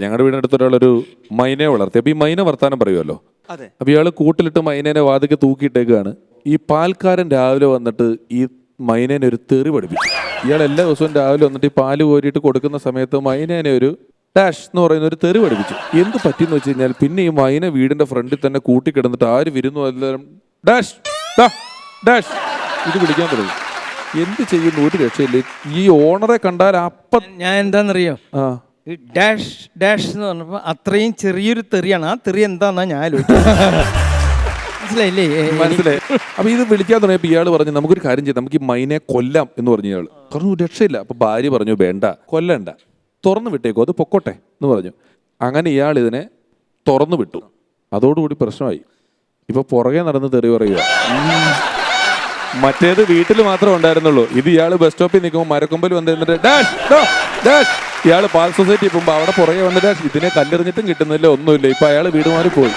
ഞങ്ങളുടെ വീടിനടുത്ത് ഒരാളൊരു മൈനയെ വളർത്തി. അപ്പൊ ഈ മൈന വർത്താനം പറയുമല്ലോ അതെ. അപ്പൊ ഇയാൾ കൂട്ടിലിട്ട് മൈനേനെ വാതിക്ക് തൂക്കിയിട്ടേക്കാണ്. ഈ പാൽക്കാരൻ രാവിലെ വന്നിട്ട് ഈ മൈനേനെ ഒരു തെറി പഠിപ്പിച്ചു. ഇയാൾ എല്ലാ ദിവസവും രാവിലെ വന്നിട്ട് ഈ പാൽ കോരിയിട്ട് കൊടുക്കുന്ന സമയത്ത് മൈനേനെ ഒരു ഡാഷ് എന്ന് പറയുന്ന ഒരു തെറി പഠിപ്പിച്ചു. എന്ത് പറ്റിയെന്ന് വെച്ച് കഴിഞ്ഞാൽ പിന്നെ ഈ മൈന വീടിന്റെ ഫ്രണ്ടിൽ തന്നെ കൂട്ടിക്കിടന്നിട്ട് ആര് വിരുന്നു എല്ലാവരും ഡാഷ് ഡാഷ്. ഇത് പിടിക്കാൻ തുടങ്ങി. എന്ത് ചെയ്യുന്നു ഒരു രക്ഷയില്ല. ഈ ഓണറെ കണ്ടാൽ അപ്പം ഞാൻ എന്താണെന്നറിയോ ആ. ഈ ഡാഷ് ഡാഷ് എന്ന് പറഞ്ഞപ്പോൾ അത്രയും ചെറിയൊരു തെറിയാണ്. ആ തെറി എന്താന്നാ ഞാൻ മനസ്സിലായില്ലേ? മനസ്സിലായി. അപ്പൊ ഇത് വിളിക്കാൻ തുടങ്ങിയപ്പോ ഇയാൾ പറഞ്ഞു നമുക്കൊരു കാര്യം ചെയ്യാം. നമുക്ക് ഈ മൈനെ കൊല്ലാം എന്ന് പറഞ്ഞു ഇയാൾ പറഞ്ഞു രക്ഷയില്ല. അപ്പൊ ഭാര്യ പറഞ്ഞു വേണ്ട കൊല്ലണ്ട. തുറന്നു വിട്ടേക്കോ അത് പൊക്കോട്ടെ എന്ന് പറഞ്ഞു. അങ്ങനെ ഇയാൾ ഇതിനെ തുറന്നു വിട്ടു. അതോടുകൂടി പ്രശ്നമായി. ഇപ്പൊ പുറകെ നടന്ന് തെറി പറയുക. മറ്റേത് വീട്ടിൽ മാത്രമേ ഉണ്ടായിരുന്നുള്ളൂ. ഇത് ഇയാൾ ബസ് സ്റ്റോപ്പിൽ നിൽക്കുമ്പോൾ മരക്കൊമ്പിൽ വന്നിരുന്നിട്ട് ഡാഷ് ഡാഷ്. ഇയാൾ പാൽ സൊസൈറ്റി പോകുമ്പോൾ അവിടെ പുറകെ വന്നിട്ട് ഇതിനെ കല്ലെറിഞ്ഞിട്ടും കിട്ടുന്നില്ല ഒന്നുമില്ല. ഇപ്പൊ അയാൾ വീട് മാറി പോയി